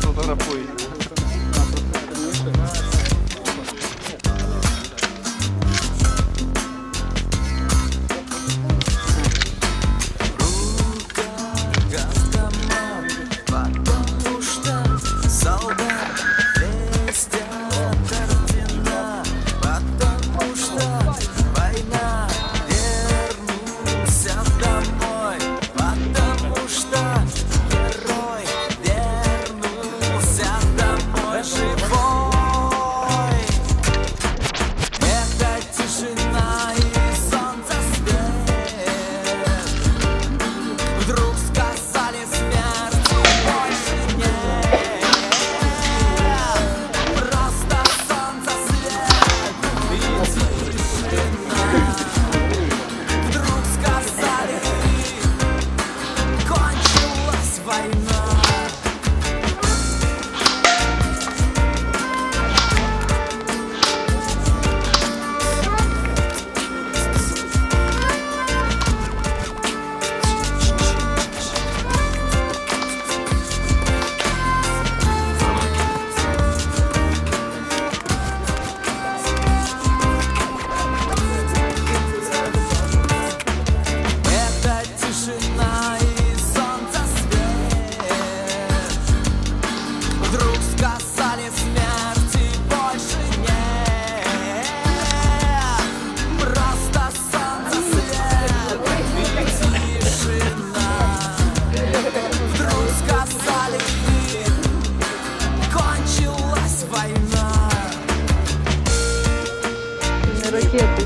toda apoio.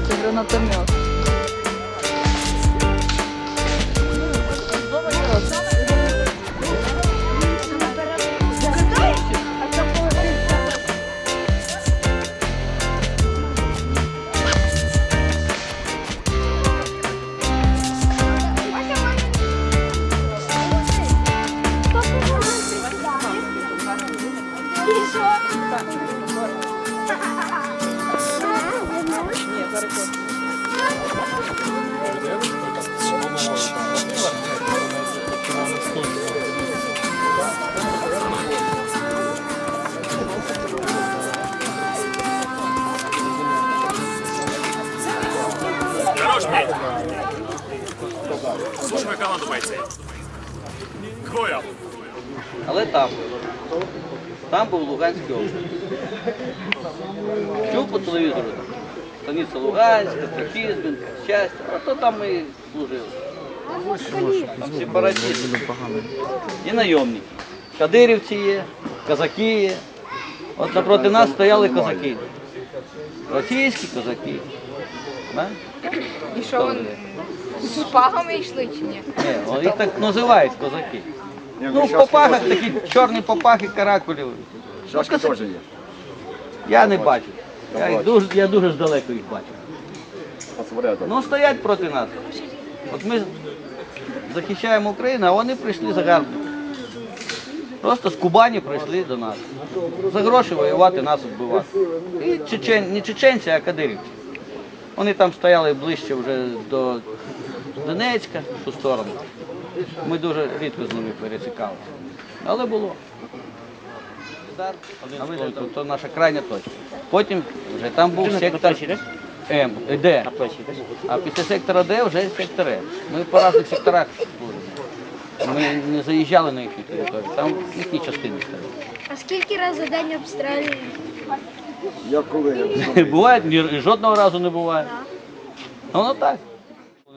Гранатомет. Слушай команду бойцы. Двоє. Але там. Там був Луганський область. Чув по телевізору там. Станиця Луганська, Трохізбинка, щастя. Ото там ми служили. Там сепаратисти. І найомники. Кадирівці є, козаки є. От напроти нас стояли козаки. Російські козаки. Да? І що вони з шпагами йшли чи ні? Ні, їх так називають козаки. Ну, в попахах такі чорні попахи каракулів. Шашки теж є. Я не бачу. Я, їх дуже, я дуже здалеку їх бачу. Ну стоять проти нас. От ми захищаємо Україну, а вони прийшли загарбники. Просто з Кубані прийшли до нас. За гроші воювати, нас вбивати. І чечен, не чеченці, а кадирівці. Вони там стояли ближче вже до Донецька, в ту сторону. Ми дуже рідко з ними пересікалися. Але було. А ви то, то наша крайня точка. Потім вже там був сектор М, Д. А після сектора Д вже сектор Е. Ми по різних секторах служимо. Ми не заїжджали на їхню територію, там їхні частини стоять. А скільки разів за день обстрілюють? Я коли я Буває, ні, жодного разу не буває. Ну, Воно так.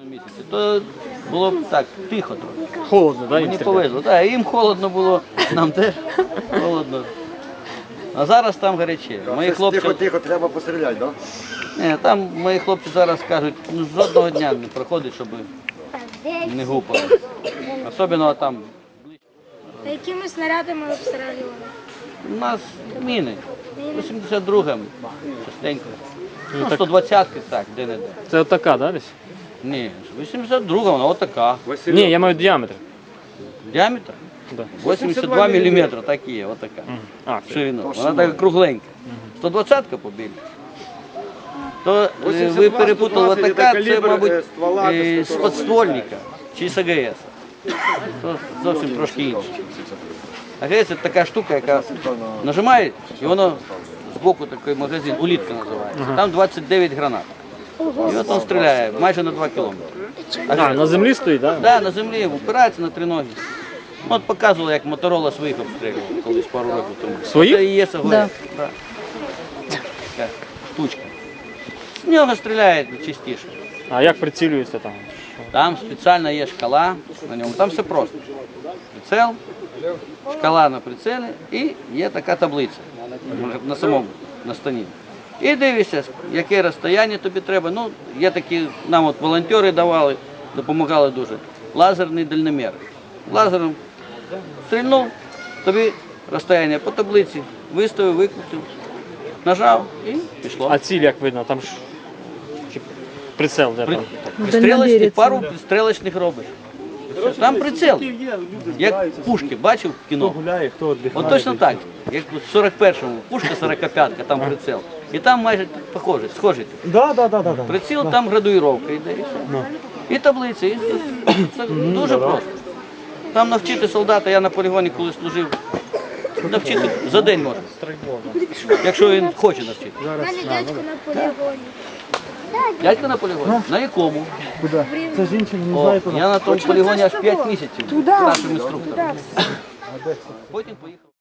Місяці. То було б так, тихо трохи. Холодно, да? Мені повезло. Так, їм холодно було, нам теж холодно. А зараз там гаряче. Мої хлопці, Тихо, тихо, треба постріляти, так? Ні, там мої хлопці зараз кажуть, ну жодного дня не проходить, щоб не гупали. Особливо там А якими снарядами обстрілювали? у нас міни. 82-м, частенько. Ну, 120-ки так, де-не-де. Це отака, да, десь? Ні, 82 вона отака. Ні, я маю діаметр. Діаметр Да. 82 мм, так і є, отака. А, Ширину. Вона така кругленька. 120-ка побіль. То е, ви перепутали отака, це, мабуть, е, з подствольника чи з АГС. То зовсім трошки інше. АГС це така штука, яка нажимає, і воно збоку такий магазин, улітка називається. Там 29 гранат. І от він стріляє майже на 2 кілометри. а, на землі стоїть, да? Да, на землі опирається на три ноги. От показували, як Моторола своїх обстрілював колись пару років тому. Своїх? Це і є. Да. Да. Така штучка. З нього стріляють частіше. А як прицілюється там? Там спеціальна є шкала на ньому. Там все просто. Прицел, шкала на прицелі і є така таблиця на самому на стані. І дивишся, яке розстояння тобі треба. Ну, є такі, нам от волонтери давали, допомагали дуже. Лазерний дальномір. Лазером стрільнув, тобі розстояння по таблиці, виставив, викрутив, нажав і пішло. А ціль як видно, там ж прицел де При- там? Дальномірець. пару пристрелочних робиш. Там приціл, як пушки, бачив в кіно? От точно так, як в 41-му, пушка 45-ка, там приціл. І там майже похоже, схожий. Да, да, да, да, да. Приціл, там градуїровка йде. І, все. і таблиця. І це дуже просто. Там навчити солдата, я на полігоні коли служив, навчити за день можна. Якщо він хоче навчити. Дядько на полігоні. Дядька на полігоні? На якому? Куда? Це жінка не знає, я на тому полігоні аж 5 місяців з нашим інструктором. Потім поїхав.